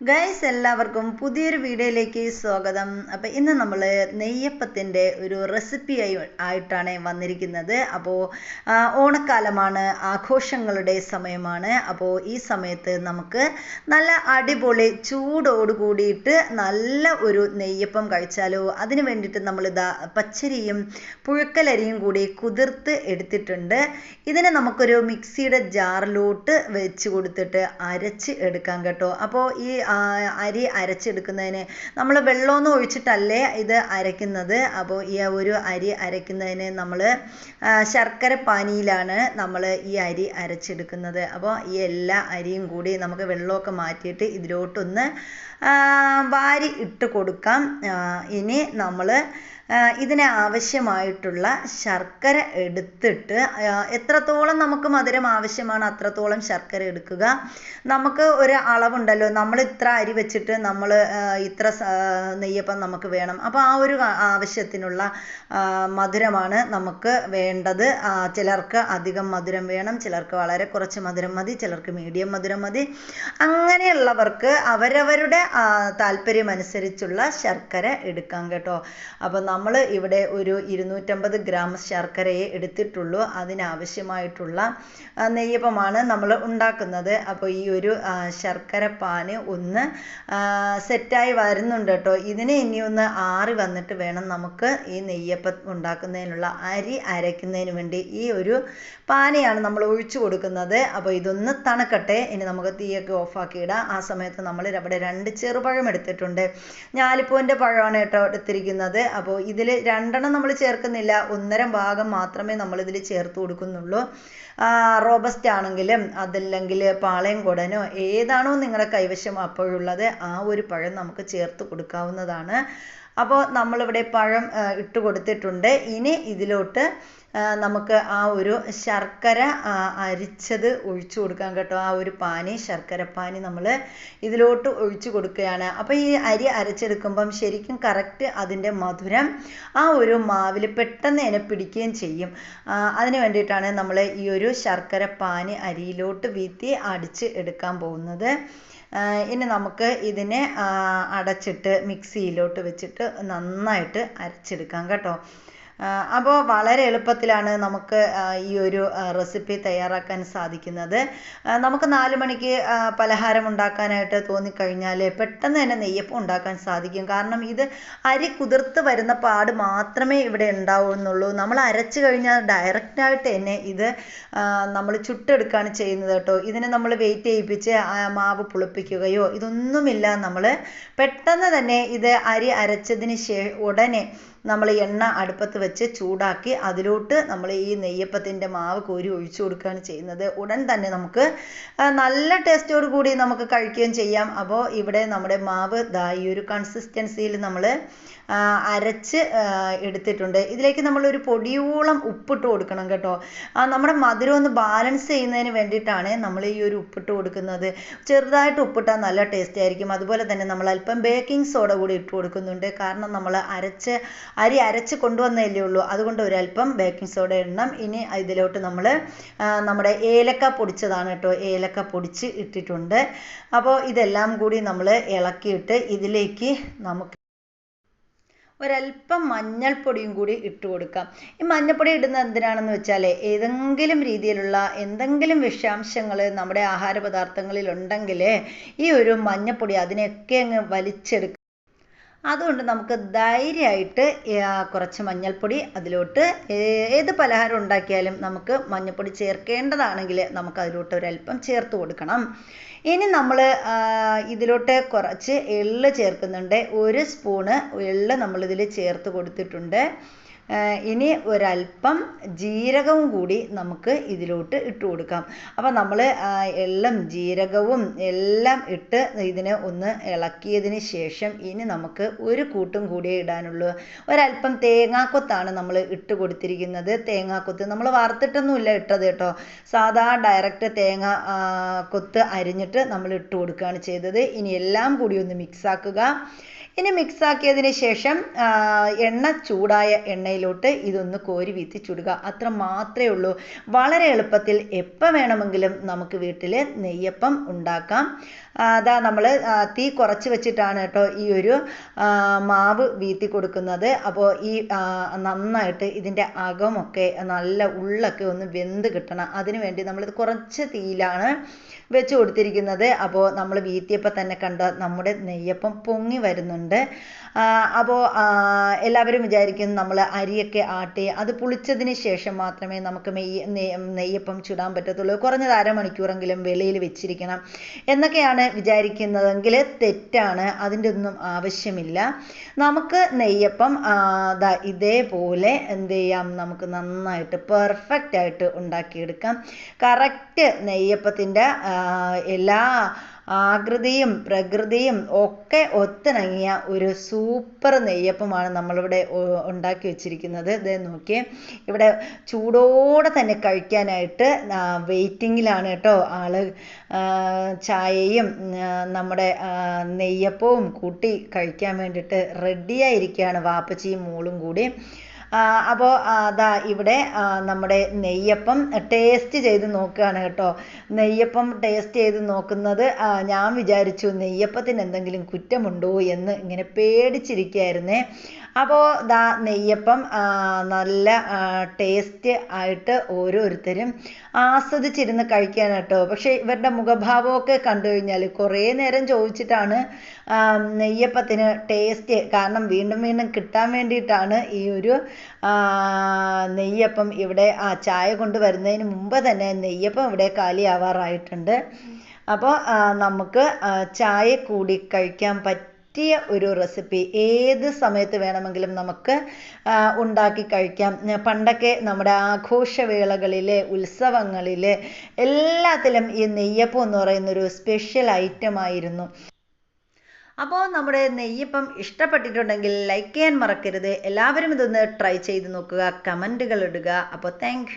Guys എല്ലാവർക്കും പുതിയൊരു വീഡിയോയിലേക്ക് സ്വാഗതം. അപ്പോൾ ഇന്ന് നമ്മൾ നെയ്യപ്പത്തിന്റെ ഒരു റെസിപ്പി ആയിട്ടാണ് വന്നിരിക്കുന്നത്. അപ്പോൾ ഓണക്കാലമാണ് ആഘോഷങ്ങളുടെ സമയമാണ്. അപ്പോൾ ഈ സമയത്ത് നമുക്ക് നല്ല അടിപൊളി ചൂടോട് കൂടിയിട്ട് നല്ല ഒരു നെയ്യപ്പം കഴിച്ചാലോ? അതിന് വേണ്ടിയിട്ട് നമ്മളിതാ പച്ചരിയും പുഴുക്കലരിയും കൂടി കുതിർത്ത് എടുത്തിട്ടുണ്ട്. ഇതിനെ നമുക്കൊരു മിക്സിയുടെ ജാറിലോട്ട് വെച്ച് കൊടുത്തിട്ട് അരച്ച് എടുക്കാം കേട്ടോ. അപ്പോൾ ഈ അരി അരച്ചെടുക്കുന്നതിന്. നമ്മൾ വെള്ളമൊന്നും ഒഴിച്ചിട്ടല്ലേ ഇത് അരയ്ക്കുന്നത്. അപ്പോൾ ഈ ഒരു അരി അരയ്ക്കുന്നതിന് നമ്മൾ ശർക്കര പാനിയിലാണ് നമ്മൾ ഈ അരി അരച്ചെടുക്കുന്നത്. അപ്പോൾ ഈ എല്ലാ അരിയും കൂടി നമുക്ക് വെള്ളമൊക്കെ മാറ്റിയിട്ട് ഇതിലോട്ടൊന്ന് വാരി ഇട്ട് കൊടുക്കാം. ഇനി നമ്മൾ ഇതിന് ആവശ്യമായിട്ടുള്ള ശർക്കര എടുത്തിട്ട് എത്രത്തോളം നമുക്ക് മധുരം ആവശ്യമാണ് അത്രത്തോളം ശർക്കര എടുക്കുക. നമുക്ക് ഒരു അളവുണ്ടല്ലോ നമ്മൾ ഇത്ര അരി വെച്ചിട്ട് നമ്മൾ ഇത്ര നെയ്യപ്പം നമുക്ക് വേണം. അപ്പോൾ ആ ഒരു ആവശ്യത്തിനുള്ള മധുരമാണ് നമുക്ക് വേണ്ടത്. ചിലർക്ക് അധികം മധുരം വേണം ചിലർക്ക് വളരെ കുറച്ച് മധുരം മതി ചിലർക്ക് മീഡിയം മധുരം മതി. അങ്ങനെയുള്ളവർക്ക് അവരവരുടെ താല്പര്യമനുസരിച്ചുള്ള ശർക്കര എടുക്കാം കേട്ടോ. അപ്പോൾ നമ്മൾ ഇവിടെ ഒരു ഇരുന്നൂറ്റമ്പത് ഗ്രാം ശർക്കരയെ എടുത്തിട്ടുള്ളൂ. അതിനാവശ്യമായിട്ടുള്ള നെയ്യപ്പമാണ് നമ്മൾ ഉണ്ടാക്കുന്നത്. അപ്പോൾ ഈ ഒരു ശർക്കര പാന് ഒന്ന് സെറ്റായി വരുന്നുണ്ട് കേട്ടോ. ഇതിനെ ഇനി ഒന്ന് ആറി വന്നിട്ട് വേണം നമുക്ക് ഈ നെയ്യപ്പം ഉണ്ടാക്കുന്നതിനുള്ള അരി അരയ്ക്കുന്നതിന് വേണ്ടി ഈ ഒരു പാനയാണ് നമ്മൾ ഒഴിച്ചു കൊടുക്കുന്നത്. അപ്പോൾ ഇതൊന്ന് തണുക്കട്ടെ. ഇനി നമുക്ക് തീയൊക്കെ ഓഫാക്കി ഇടാം. ആ സമയത്ത് നമ്മൾ ഇവിടെ രണ്ട് ചെറുപഴം എടുത്തിട്ടുണ്ട്. ഞാലിപ്പൂവിന്റെ പഴമാണ് കേട്ടോ എടുത്തിരിക്കുന്നത്. അപ്പോൾ ഇതിൽ രണ്ടെണ്ണം നമ്മൾ ചേർക്കുന്നില്ല. ഒന്നര ഭാഗം മാത്രമേ നമ്മൾ ഇതിൽ ചേർത്ത് കൊടുക്കുന്നുള്ളൂ. റോബസ്റ്റ് ആണെങ്കിലും അതല്ലെങ്കിൽ പാളയം കൊടനോ ഏതാണോ നിങ്ങളുടെ കൈവശം അപ്പോഴുള്ളത് ആ ഒരു പഴം നമുക്ക് ചേർത്ത് കൊടുക്കാവുന്നതാണ്. അപ്പോൾ നമ്മളിവിടെ പഴം ഇട്ട് കൊടുത്തിട്ടുണ്ട്. ഇനി ഇതിലോട്ട് നമുക്ക് ആ ഒരു ശർക്കര അരിച്ചത് ഒഴിച്ചു കൊടുക്കാം കേട്ടോ. ആ ഒരു പാനി ശർക്കര പാനി നമ്മൾ ഇതിലോട്ട് ഒഴിച്ചു കൊടുക്കുകയാണ്. അപ്പോൾ ഈ അരി അരച്ചെടുക്കുമ്പം ശരിക്കും കറക്റ്റ് അതിന്റെ മധുരം ആ ഒരു മാവിൽ പെട്ടെന്ന് തന്നെ പിടിക്കുകയും ചെയ്യും. അതിന് വേണ്ടിയിട്ടാണ് നമ്മൾ ഈ ഒരു ശർക്കര പാനി അരിയിലോട്ട് വീത്തി അടിച്ച് എടുക്കാൻ പോകുന്നത്. ഇനി നമുക്ക് ഇതിനെ അടച്ചിട്ട് മിക്സിയിലോട്ട് വെച്ചിട്ട് നന്നായിട്ട് അരച്ചെടുക്കാം കേട്ടോ. അപ്പോൾ വളരെ എളുപ്പത്തിലാണ് നമുക്ക് ഈ ഒരു റെസിപ്പി തയ്യാറാക്കാൻ സാധിക്കുന്നത്. നമുക്ക് നാല് മണിക്ക് പലഹാരം ഉണ്ടാക്കാനായിട്ട് തോന്നിക്കഴിഞ്ഞാൽ പെട്ടെന്ന് തന്നെ നെയ്യപ്പം ഉണ്ടാക്കാൻ സാധിക്കും. കാരണം ഇത് അരി കുതിർത്ത് വരുന്ന പാട് മാത്രമേ ഇവിടെ ഉണ്ടാവുന്നുള്ളൂ. നമ്മൾ അരച്ച് കഴിഞ്ഞാൽ ഡയറക്റ്റായിട്ട് തന്നെ ഇത് നമ്മൾ ചുട്ടെടുക്കുകയാണ് ചെയ്യുന്നത് കേട്ടോ. ഇതിനെ നമ്മൾ വെയിറ്റ് ചെയ്യിപ്പിച്ച് മാവ് പുളിപ്പിക്കുകയോ ഇതൊന്നുമില്ല. നമ്മൾ പെട്ടെന്ന് തന്നെ ഇത് അരി അരച്ചതിന് ശേ ഉടനെ നമ്മൾ എണ്ണ അടുപ്പത്ത് വെച്ച് ചൂടാക്കി അതിലോട്ട് നമ്മൾ ഈ നെയ്യപ്പത്തിന്റെ മാവ് കോരി ഒഴിച്ചു കൊടുക്കുകയാണ് ചെയ്യുന്നത്. ഉടൻ തന്നെ നമുക്ക് നല്ല ടേസ്റ്റോട് കൂടി നമുക്ക് കഴിക്കുകയും ചെയ്യാം. അപ്പോൾ ഇവിടെ നമ്മുടെ മാവ് ദാ ഈ ഒരു കൺസിസ്റ്റൻസിയിൽ നമ്മൾ അരച്ച് എടുത്തിട്ടുണ്ട്. ഇതിലേക്ക് നമ്മൾ ഒരു പൊടിയോളം ഉപ്പിട്ട് കൊടുക്കണം കേട്ടോ. നമ്മുടെ മധുരം ഒന്ന് ബാലൻസ് ചെയ്യുന്നതിന് വേണ്ടിയിട്ടാണ് നമ്മൾ ഈ ഒരു ഉപ്പിട്ട് കൊടുക്കുന്നത്. ചെറുതായിട്ട് ഉപ്പിട്ടാൽ നല്ല ടേസ്റ്റ് ആയിരിക്കും. അതുപോലെ തന്നെ നമ്മൾ അല്പം ബേക്കിംഗ് സോഡ കൂടി ഇട്ട് കൊടുക്കുന്നുണ്ട്. കാരണം നമ്മൾ അരച്ച് അരി അരച്ച് കൊണ്ടുവന്നതല്ലേ ഉള്ളൂ. അതുകൊണ്ട് ഒരല്പം ബേക്കിംഗ് സോഡ ഇടണം ഇനി ഇതിലോട്ട് നമ്മൾ നമ്മുടെ ഏലക്ക പൊടിച്ചതാണ് കേട്ടോ. ഏലക്ക പൊടിച്ച് ഇട്ടിട്ടുണ്ട്. അപ്പോൾ ഇതെല്ലാം കൂടി നമ്മൾ ഇളക്കിയിട്ട് ഇതിലേക്ക് നമുക്ക് ഒരല്പം മഞ്ഞൾപ്പൊടിയും കൂടി ഇട്ട് കൊടുക്കാം. ഈ മഞ്ഞൾപ്പൊടി ഇടുന്നത് എന്തിനാണെന്ന് വെച്ചാൽ ഏതെങ്കിലും രീതിയിലുള്ള എന്തെങ്കിലും വിഷാംശങ്ങൾ നമ്മുടെ ആഹാര പദാർത്ഥങ്ങളിൽ ഈ ഒരു മഞ്ഞൾപ്പൊടി അതിനെയൊക്കെ അങ്ങ് വലിച്ചെടുക്കും അതുകൊണ്ട് നമുക്ക് ധൈര്യമായിട്ട് കുറച്ച് മഞ്ഞൾപ്പൊടി അതിലോട്ട് ഏത് പലഹാരം ഉണ്ടാക്കിയാലും നമുക്ക് മഞ്ഞൾപ്പൊടി ചേർക്കേണ്ടതാണെങ്കിൽ നമുക്ക് അതിലോട്ട് ഒരല്പം ചേർത്ത് കൊടുക്കണം. ഇനി നമ്മൾ ഇതിലോട്ട് കുറച്ച് എള്ള് ചേർക്കുന്നുണ്ട്. ഒരു സ്പൂണ് എള്ള് നമ്മളിതിൽ ചേർത്ത് കൊടുത്തിട്ടുണ്ട്. ഇനി ഒരല്പം ജീരകവും കൂടി നമുക്ക് ഇതിലോട്ട് ഇട്ട് കൊടുക്കാം. അപ്പോൾ നമ്മൾ എല്ലാം ജീരകവും എല്ലാം ഇട്ട് ഇതിനെ ഒന്ന് ഇളക്കിയതിന് ശേഷം ഇനി നമുക്ക് ഒരു കൂട്ടും കൂടി ഇടാനുള്ളൂ. ഒരല്പം തേങ്ങാക്കൊത്താണ് നമ്മൾ ഇട്ട് കൊടുത്തിരിക്കുന്നത്. തേങ്ങാക്കൊത്ത് നമ്മൾ വറുത്തിട്ടൊന്നുമില്ല ഇട്ടത് കേട്ടോ. സാധാ ഡയറക്റ്റ് തേങ്ങ കൊത്ത് അരിഞ്ഞിട്ട് നമ്മൾ ഇട്ട് കൊടുക്കുകയാണ് ചെയ്തത്. ഇനി എല്ലാം കൂടി ഒന്ന് മിക്സ് ആക്കുക. ഇനി മിക്സ് ആക്കിയതിന് ശേഷം എണ്ണ ചൂടായ എണ്ണയിലോട്ട് ഇതൊന്ന് കോരി വീത്തി ചുടുക. അത്ര മാത്രമേ ഉള്ളൂ. വളരെ എളുപ്പത്തിൽ എപ്പോൾ വേണമെങ്കിലും നമുക്ക് വീട്ടിൽ നെയ്യപ്പം ഉണ്ടാക്കാം. അതാ നമ്മൾ തീ കുറച്ച് വെച്ചിട്ടാണ് കേട്ടോ ഈ ഒരു മാവ് വീത്തി കൊടുക്കുന്നത്. അപ്പോൾ ഈ നന്നായിട്ട് ഇതിന്റെ അകമൊക്കെ നല്ല ഉള്ളൊക്കെ ഒന്ന് വെന്ത് കിട്ടണം. അതിന് വേണ്ടി നമ്മളിത് കുറച്ച് തീയിലാണ് വെച്ച് കൊടുത്തിരിക്കുന്നത്. അപ്പോൾ നമ്മൾ വീത്തിയപ്പോൾ തന്നെ കണ്ട നമ്മുടെ നെയ്യപ്പം പൊങ്ങി വരുന്നുണ്ട്. അപ്പോൾ എല്ലാവരും വിചാരിക്കും നമ്മൾ അരിയൊക്കെ ആട്ടി അത് പുളിച്ചതിന് ശേഷം മാത്രമേ നമുക്ക് മെയ്യ് നെയ്യപ്പം ചുടാൻ പറ്റത്തുള്ളൂ. കുറഞ്ഞത് അരമണിക്കൂറെങ്കിലും വെളിയിൽ വെച്ചിരിക്കണം എന്നൊക്കെയാണ് വിചാരിക്കുന്നതെങ്കിൽ തെറ്റാണ്. അതിന്റെ ഒന്നും ആവശ്യമില്ല. നമുക്ക് നെയ്യപ്പം ഇതേപോലെ എന്ത് ചെയ്യാം? നമുക്ക് നന്നായിട്ട് പെർഫെക്റ്റ് ആയിട്ട് ഉണ്ടാക്കിയെടുക്കാം. കറക്റ്റ് നെയ്യപ്പത്തിന്റെ എല്ലാ ആകൃതിയും പ്രകൃതിയും ഒക്കെ ഒത്തിണങ്ങിയ ഒരു സൂപ്പർ നെയ്യപ്പമാണ് നമ്മളിവിടെ ഉണ്ടാക്കി വെച്ചിരിക്കുന്നത്. ഇത് നോക്കിയേ. ഇവിടെ ചൂടോടെ തന്നെ കഴിക്കാനായിട്ട് വെയിറ്റിങ്ങിലാണ് കേട്ടോ ആൾ. ചായയും നമ്മുടെ നെയ്യപ്പവും കൂട്ടി കഴിക്കാൻ വേണ്ടിയിട്ട് റെഡിയായിരിക്കുകയാണ് വാപ്പച്ചിയും മോളും കൂടി. അപ്പോൾ അതാ ഇവിടെ നമ്മുടെ നെയ്യപ്പം ടേസ്റ്റ് ചെയ്ത് നോക്കുകയാണ് കേട്ടോ. നെയ്യപ്പം ടേസ്റ്റ് ചെയ്ത് നോക്കുന്നത് ഞാൻ വിചാരിച്ചു നെയ്യപ്പത്തിന് എന്തെങ്കിലും കുറ്റമുണ്ടോ എന്ന് ഇങ്ങനെ പേടിച്ചിരിക്കുകയായിരുന്നേ. അപ്പോൾ ദാ നെയ്യപ്പം നല്ല ടേസ്റ്റ് ആയിട്ട് ഓരോരുത്തരും ആസ്വദിച്ചിരുന്ന് കഴിക്കാൻ കേട്ടോ. പക്ഷേ ഇവരുടെ മുഖഭാവമൊക്കെ കണ്ടു കഴിഞ്ഞാൽ കുറേ നേരം ചോദിച്ചിട്ടാണ് നെയ്യപ്പത്തിന് ടേസ്റ്റ് കാരണം വീണ്ടും വീണ്ടും കിട്ടാൻ വേണ്ടിയിട്ടാണ് ഈ ഒരു നെയ്യപ്പം ഇവിടെ ആ ചായ കൊണ്ടുവരുന്നതിന് മുമ്പ് തന്നെ നെയ്യപ്പം ഇവിടെ കാലിയാവാറായിട്ടുണ്ട്. അപ്പോൾ നമുക്ക് ചായ കൂടി കഴിക്കാൻ പറ്റിയ ഒരു റെസിപ്പി ഏത് സമയത്ത് വേണമെങ്കിലും നമുക്ക് ഉണ്ടാക്കി കഴിക്കാം. പണ്ടൊക്കെ നമ്മുടെ ആഘോഷവേളകളിലെ ഉത്സവങ്ങളിലെ എല്ലാത്തിലും ഈ നെയ്യപ്പം എന്ന് പറയുന്ന ഒരു സ്പെഷ്യൽ ഐറ്റം ആയിരുന്നു അപ്പോൾ നമ്മുടെ നെയ്യപ്പം ഇഷ്ടപ്പെട്ടിട്ടുണ്ടെങ്കിൽ ലൈക്ക് ചെയ്യാൻ മറക്കരുത്. എല്ലാവരും ഇതൊന്ന് ട്രൈ ചെയ്ത് നോക്കുക കമന്റുകൾ ഇടുക. അപ്പോൾ താങ്ക്